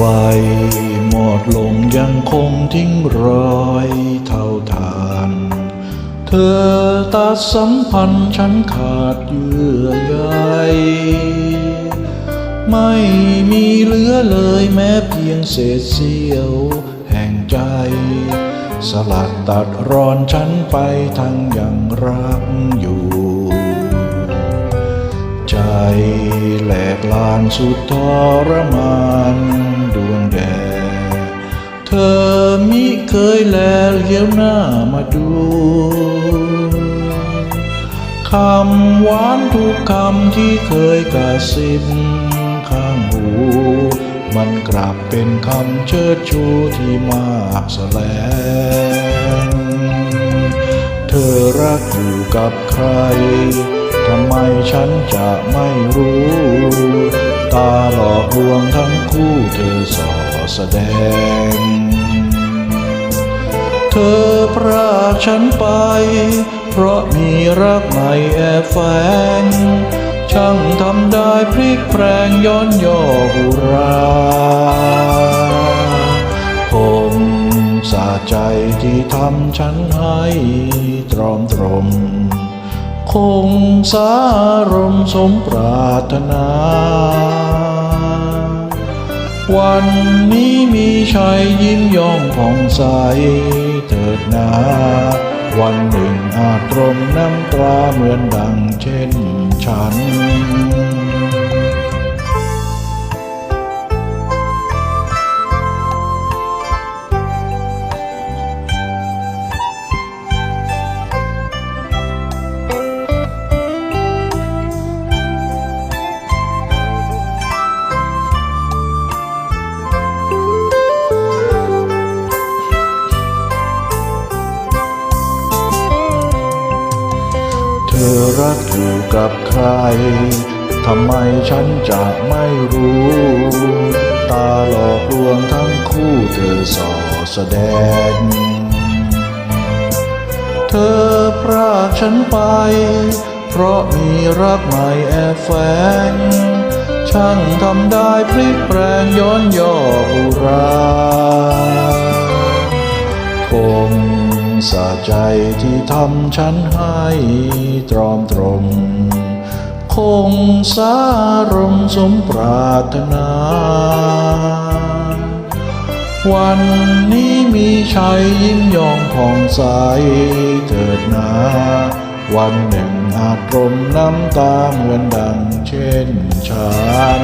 ไฟหมดลงยังคงทิ้งรอยเท่าทาน เธอตัดสัมพันธ์ฉันขาดเยื่อใยไม่มีเหลือเลยแม้เพียงเศษเสี้ยวแห่งใจ สลัดตัดรอนฉันไปทั้งยังรักอยู่ ใจแหลกลานสุดทรมาน เธอมิเคยแลเลี้ยวหน้ามาดูคำหวานทุกคำที่เคยกระซิบข้างหู มันกลับเป็นคำเชิดชูที่มากแสลง อรักอยู่กับใคร ทำไมฉันจะไม่รู้ ตาหลอกลวงทั้งคู่เธอสอแสดง เธอพรากฉันไป เพราะมีรักใหม่แอบแฝง ช่างทำได้พลิกแปลงย้อนย่อหุรา ใจที่ทำฉันให้ตรอมตรม คงสารมสมปรารถนา วันนี้มีชัยยิ้มย่องผ่องใสเถิดนา วันหนึ่งอาจตรมน้ำตราเหมือนดังเช่นฉัน อรักอยู่กับใคร ทำไมฉันจะไม่รู้ ตาหลอกลวงทั้งคู่เธอส่อแสดง เธอพรากฉันไป เพราะมีรักใหม่แอบแฝง ช่างทำได้พลิกแปลงย้อนย่ออุราคง สะใจที่ทำฉันให้ตรอมตรม คงสารมสมปรารถนา วันนี้มีชัยยิ้มยองผ่องใสเถิดนา วันหนึ่งอาจรมน้ำตาเหมือนดังเช่นฉัน